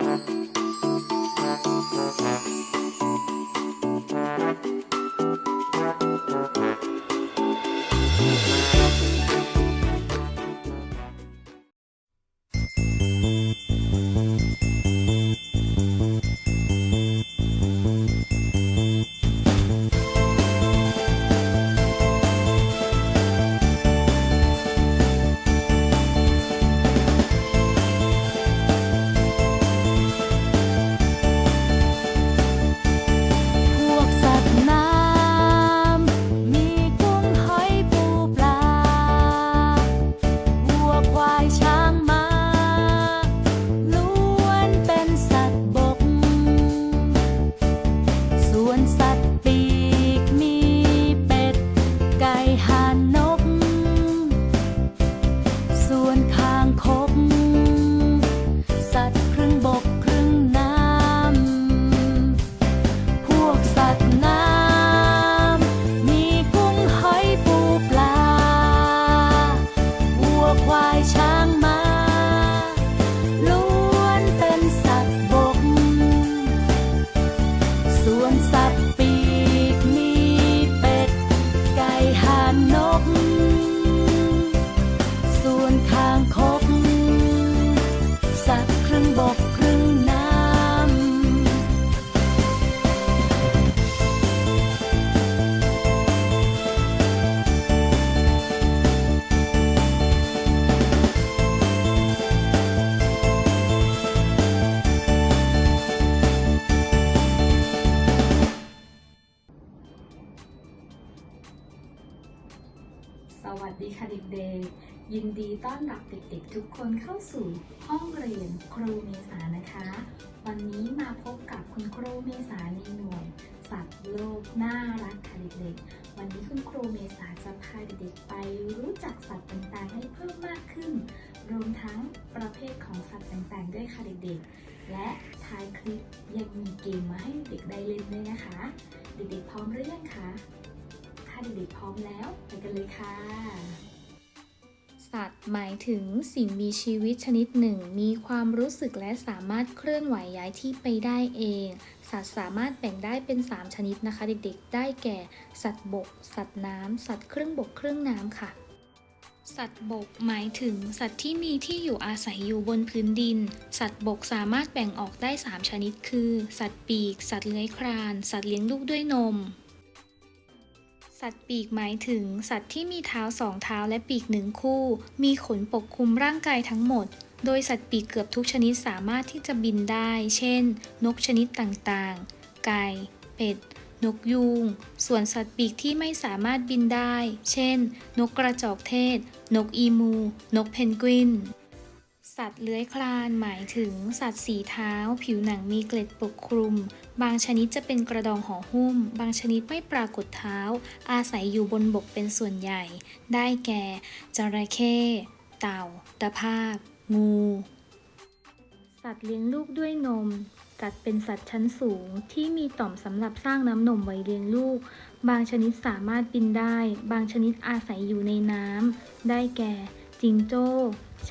พ สวัสดีค่ะเด็กๆ ยินดีต้อนรับเด็กๆ ทุกคนเข้าสู่ห้องเรียนครูเมษานะคะ วันนี้มาพบกับคุณครูเมษาในหน่วย สัตว์โลกน่ารักค่ะเด็กๆ วันนี้คุณครูเมษาจะพาเด็กๆ ไปรู้จักสัตว์ต่างๆ ให้เพิ่มมากขึ้น รวมทั้งประเภทของสัตว์ต่างๆ ด้วยค่ะเด็กๆ และท้ายคลิปยังมีเกมมาให้เด็กได้เล่นด้วยนะคะ เด็กๆ พร้อมหรือยังคะ เด็กๆพร้อมแล้ว ไปกันเลยค่ะ สัตว์หมายถึงสิ่งมีชีวิตชนิดหนึ่ง มีความรู้สึกและสามารถเคลื่อนไหวย้ายที่ไปได้เอง สัตว์สามารถแบ่งได้เป็น 3 ชนิดนะคะ เด็กๆ ได้แก่ สัตว์บก สัตว์น้ำ สัตว์ครึ่งบกครึ่งน้ำค่ะสัตว์บกหมายถึงสัตว์ที่มีที่อยู่อาศัยอยู่บนพื้นดิน สัตว์บกสามารถแบ่งออกได้ 3 ชนิดคือ สัตว์ปีก สัตว์เลื้อยคลาน สัตว์เลี้ยงลูกด้วยนม สัตว์ปีกหมายถึง สัตว์ที่มีเท้าสองเท้าและปีกหนึ่งคู่ มีขนปกคลุมร่างกายทั้งหมด โดยสัตว์ปีกเกือบทุกชนิดสามารถที่จะบินได้ เช่น นกชนิดต่างๆ ไก่ เป็ด นกยูง ส่วนสัตว์ปีกที่ไม่สามารถบินได้ เช่น นกกระจอกเทศ นกอีมู นกเพนกวิน สัตว์เลื้อยคลานหมายถึงสัตว์สีเท้า ผิวหนังมีเกล็ดปกคลุม บางชนิดจะเป็นกระดองห่อหุ้ม บางชนิดไม่ปรากฏเท้า อาศัยอยู่บนบกเป็นส่วนใหญ่ ได้แก่ จระเข้ เต่า ตะภาพ งู สัตว์เลี้ยงลูกด้วยนมจัดเป็นสัตว์ชั้นสูงที่มีต่อมสำหรับสร้างน้ำนมไว้เลี้ยงลูก บางชนิดสามารถบินได้ บางชนิดอาศัยอยู่ในน้ำได้แก่ จิงโจ้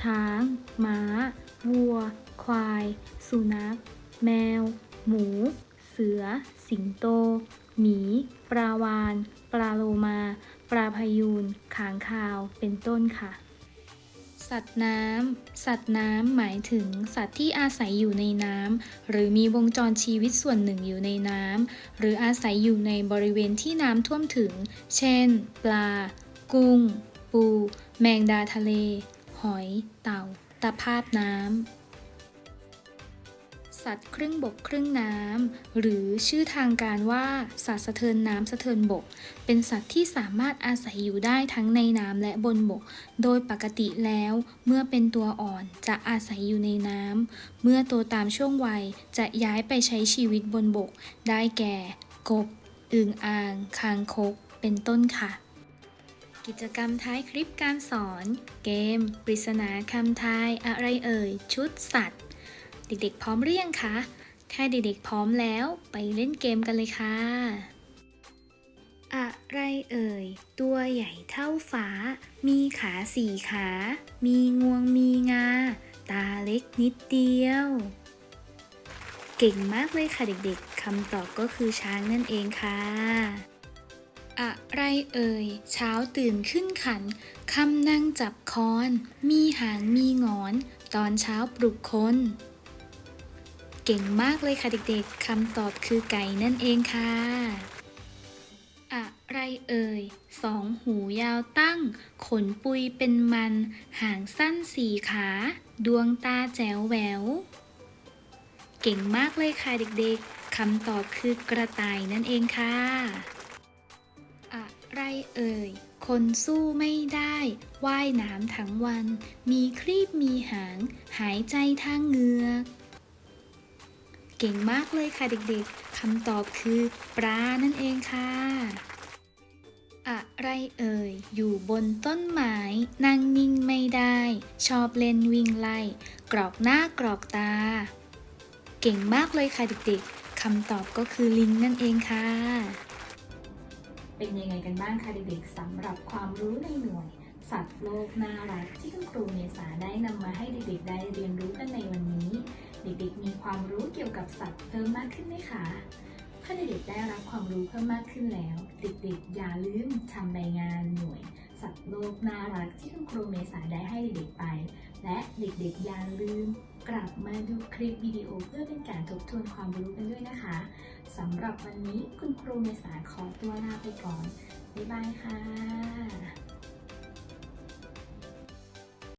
ช้าง ม้า วัว ควาย สุนัข แมว หมู เสือ สิงโต หมี ปลาวาน ปลาโลมา ปลาพายูนขางคาว เป็นต้นค่ะ สัตว์น้ำ สัตว์น้ำหมายถึงสัตว์ที่อาศัยอยู่ในน้ำหรือมีวงจรชีวิตส่วนหนึ่งอยู่ในน้ำหรืออาศัยอยู่ในบริเวณที่น้ำท่วมถึง เช่น ปลา กุ้ง ปู แมงดาทะเล หอย เต่า ตะภาพน้ำ สัตว์ครึ่งบกครึ่งน้ำ หรือชื่อทางการว่าสัตว์สะเทินน้ำสะเทินบก เป็นสัตว์ที่สามารถอาศัยอยู่ได้ทั้งในน้ำและบนบก โดยปกติแล้วเมื่อเป็นตัวอ่อนจะอาศัยอยู่ในน้ำ เมื่อโตตามช่วงวัยจะย้ายไปใช้ชีวิตบนบก ได้แก่ กบ อึ่งอ่าง คางคก เป็นต้นค่ะ กิจกรรมท้ายคลิปการสอน เกม ปริศนาคำทายอะไรเอ่ย ชุดสัตว์ เด็กๆ พร้อมหรือยังคะถ้าเด็กๆ พร้อมแล้วไปเล่นเกมกันเลยค่ะ อะไรเอ่ย ตัวใหญ่เท่าฟ้ามีขาสี่ขา มีงวงมีงา ตาเล็กนิดเดียว เก่งมากเลยค่ะเด็กๆคำตอบก็คือช้างนั่นเองค่ะ อะไรเอ่ย เช้าตื่นขึ้นขันคำนั่งจับคอน มีหางมีงอน ตอนเช้าปลุกคนเก่งมากเลยค่ะเด็กๆ คำตอบคือไก่นั่นเองค่ะ อะไรเอ่ย สองหูยาวตั้ง ขนปุยเป็นมัน หางสั้นสี่ขา ดวงตาแจ๋วแหวว เก่งมากเลยค่ะเด็กๆ คำตอบคือกระต่ายนั่นเองค่ะ ไรเอ่ย คนสู้ไม่ได้ว่ายน้ำทั้งวัน มีครีบมีหาง หายใจทางเหงือก เก่งมากเลยค่ะเด็กๆคำตอบคือ ปลานั่นเองค่ะ อะไรเอ่ย อยู่บนต้นไม้นั่งนิ่งไม่ได้ ชอบเล่นวิ่งไล่ กรอกหน้ากรอกตา เก่งมากเลยค่ะเด็กๆคำตอบก็คือลิงนั่นเองค่ะ เป็นยังไงกันบ้างคะเด็กๆสำหรับความรู้ในหน่วย สัตว์โลกน่ารักที่คุณครูเมษาได้นำมาให้เด็กๆได้เรียนรู้กันในวันนี้ เด็กๆมีความรู้เกี่ยวกับสัตว์เพิ่มมากขึ้นไหมคะถ้าเด็กๆได้รับความรู้เพิ่มมากขึ้นแล้ว เด็กๆอย่าลืมทำใบงานหน่วย สัตว์โลกน่ารักที่คุณครูเมษาได้ให้เด็กๆไป และเด็กๆอย่าลืม กลับมาดูคลิปวิดีโอเพื่อเป็นการทบทวนความรู้กันด้วยนะคะสำหรับวันนี้คุณครูเมษาขอตัวลาไปก่อน บ๊ายบายค่ะ